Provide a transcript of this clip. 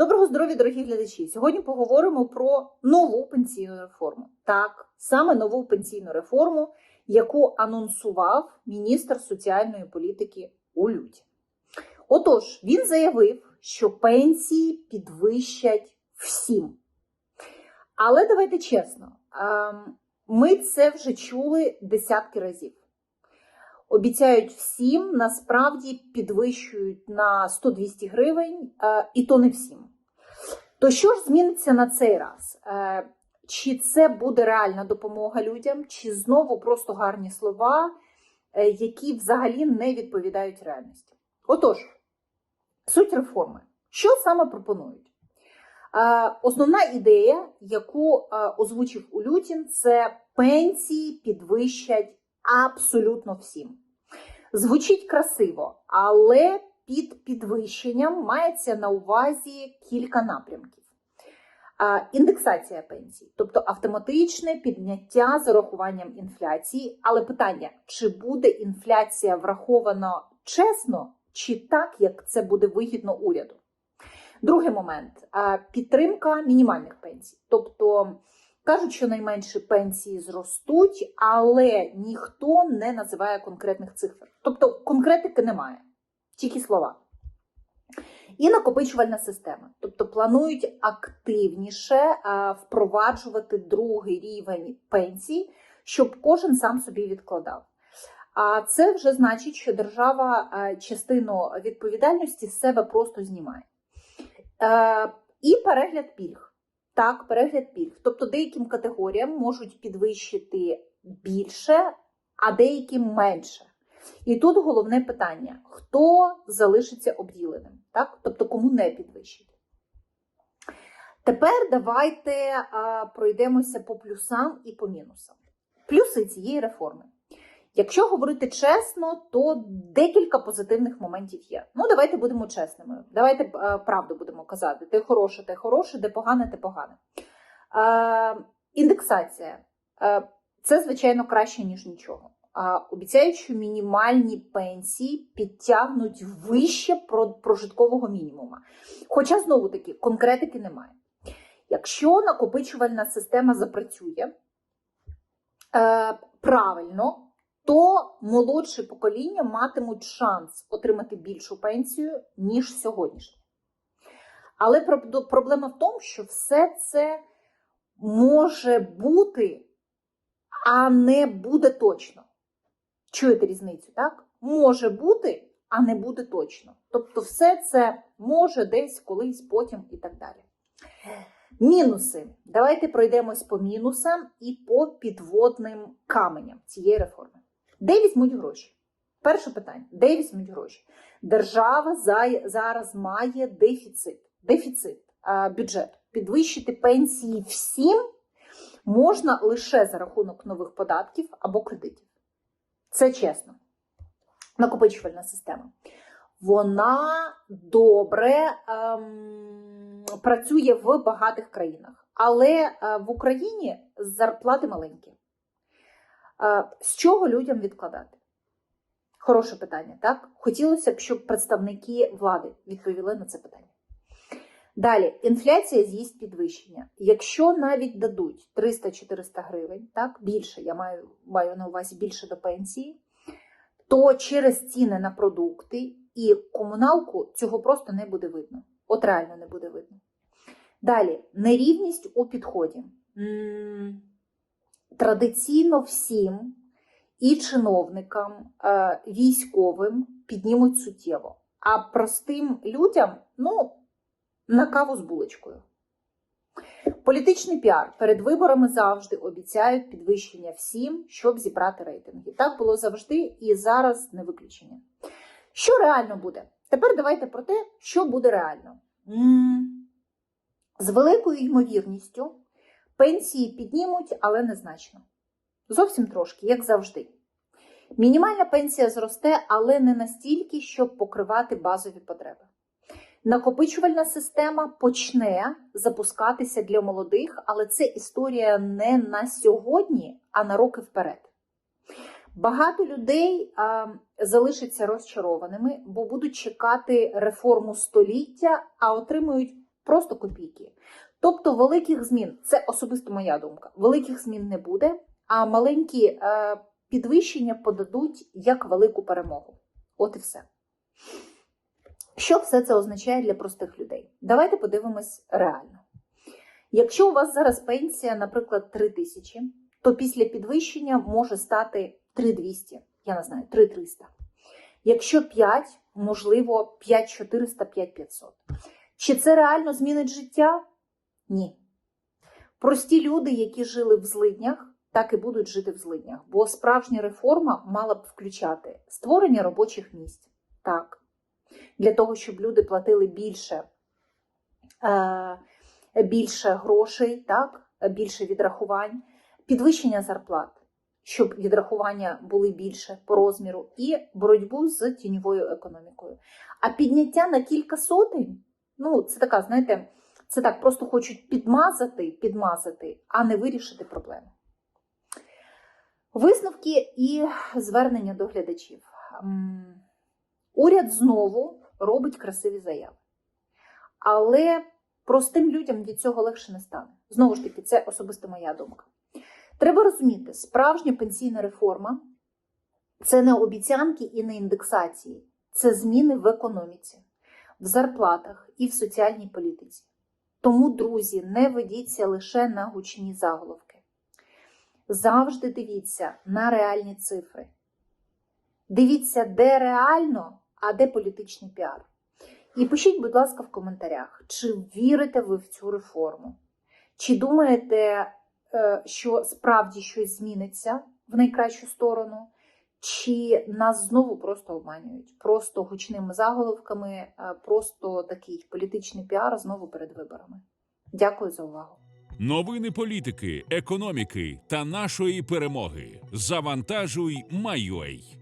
Доброго здоров'я, дорогі глядачі! Сьогодні поговоримо про нову пенсійну реформу. Так, саме нову пенсійну реформу, яку анонсував міністр соціальної політики у люті. Отож, він заявив, що пенсії підвищать всім. Але давайте чесно, ем, ми це вже чули десятки разів. Обіцяють всім, насправді підвищують на 100-200 гривень, е, і то не всім. То що ж зміниться на цей раз? Е, Чи це буде реальна допомога людям, чи знову просто гарні слова, е, які взагалі не відповідають реальності? Отож, суть реформи. Що саме пропонують? Е, Основна ідея, яку озвучив Улютін, це пенсії підвищать абсолютно всім. Звучить красиво, але під підвищенням мається на увазі кілька напрямків. Індексація пенсій, тобто автоматичне підняття з урахуванням інфляції. Але питання: чи буде інфляція врахована чесно, чи так, як це буде вигідно уряду? Другий момент підтримка мінімальних пенсій. Тобто кажуть, що найменші пенсії зростуть, але ніхто не називає конкретних цифр. Тобто конкретики немає, тільки слова. І накопичувальна система. Тобто планують активніше впроваджувати другий рівень пенсій, щоб кожен сам собі відкладав. А це вже значить, що держава частину відповідальності з себе просто знімає. Е, і перегляд пільг. Так, перегляд пільг. Тобто деяким категоріям можуть підвищити більше, а деяким менше. І тут головне питання: хто залишиться обділеним? Так? Тобто, кому не підвищить. Тепер давайте а, пройдемося по плюсам і по мінусам. Плюси цієї реформи. Якщо говорити чесно, то декілька позитивних моментів є. Ну, давайте будемо чесними. Давайте е, правду будемо казати. Те хороше, те хороше, де погане, те погане. Е, індексація е, це, звичайно, краще, ніж нічого. Обіцяють, що мінімальні пенсії підтягнуть вище про- прожиткового мінімума. Хоча, знову таки, конкретики немає. Якщо накопичувальна система запрацює е, правильно, то молодше покоління матимуть шанс отримати більшу пенсію, ніж сьогоднішнє. Але проблема в тому, що все це може бути, а не буде точно. Чуєте різницю, так? Може бути, а не буде точно. Тобто, все це може десь колись, потім і так далі. Мінуси. Давайте пройдемось по мінусам і по підводним каменям цієї реформи. Де візьмуть гроші? Перше питання: де візьмуть гроші? Держава зараз має дефіцит, дефіцит бюджету. Підвищити пенсії всім можна лише за рахунок нових податків або кредитів. Це чесно. Накопичувальна система. Вона добре ем, працює в багатих країнах, але е, в Україні зарплати маленькі. Е, З чого людям відкладати? Хороше питання, так? Хотілося б, щоб представники влади відповіли на це питання. Далі, інфляція з'їсть підвищення. Якщо навіть дадуть 300-400 гривень, так, більше, я маю, маю на увазі більше до пенсії, то через ціни на продукти і комуналку цього просто не буде видно. От реально не буде видно. Далі, нерівність у підході. Традиційно всім і чиновникам, е, військовим піднімуть суттєво, а простим людям ну, на каву з булочкою. Політичний піар перед виборами завжди обіцяють підвищення всім, щоб зібрати рейтинги. Так було завжди і зараз не виключення. Що реально буде? Тепер давайте про те, що буде реально. З великою ймовірністю пенсії піднімуть, але незначно. Зовсім трошки, як завжди. Мінімальна пенсія зросте, але не настільки, щоб покривати базові потреби. Накопичувальна система почне запускатися для молодих, але це історія не на сьогодні, а на роки вперед. Багато людей а, залишаться розчарованими, бо будуть чекати реформу століття, а отримують Просто копійки. Тобто великих змін, це особисто моя думка, великих змін не буде, а маленькі е, підвищення подадуть як велику перемогу. От і все. Що все це означає для простих людей? Давайте подивимось реально. Якщо у вас зараз пенсія, наприклад, 3 тисячі, то після підвищення може стати 3200, я не знаю, 3300. Якщо 5, можливо, 5400, 5500. Чи це реально змінить життя? Ні. Прості люди, які жили в злиднях, так і будуть жити в злиднях, бо справжня реформа мала б включати створення робочих місць. Так. Для того, щоб люди платили більше, е, більше грошей, так, більше відрахувань, підвищення зарплат, щоб відрахування були більше по розміру, і боротьбу з тіньовою економікою. А підняття на кілька сотень ну, це така, знаєте, це так, просто хочуть підмазати, підмазати, а не вирішити проблему. Висновки і звернення до глядачів. Уряд знову робить красиві заяви. Але простим людям від цього легше не стане. Знову ж таки, це особисто моя думка. Треба розуміти, справжня пенсійна реформа це не обіцянки і не індексації, це зміни в економіці, в зарплатах і в соціальній політиці. Тому, друзі, не ведіться лише на гучні заголовки. Завжди дивіться на реальні цифри. Дивіться, де реально, а де політичний піар. І пишіть, будь ласка, в коментарях, чи вірите ви в цю реформу? Чи думаєте, е, що справді щось зміниться в найкращу сторону? Чи нас знову просто обманюють? Просто гучними заголовками, е, просто такий політичний піар знову перед виборами. Дякую за увагу. Новини політики, економіки та нашої перемоги. Завантажуй, майой.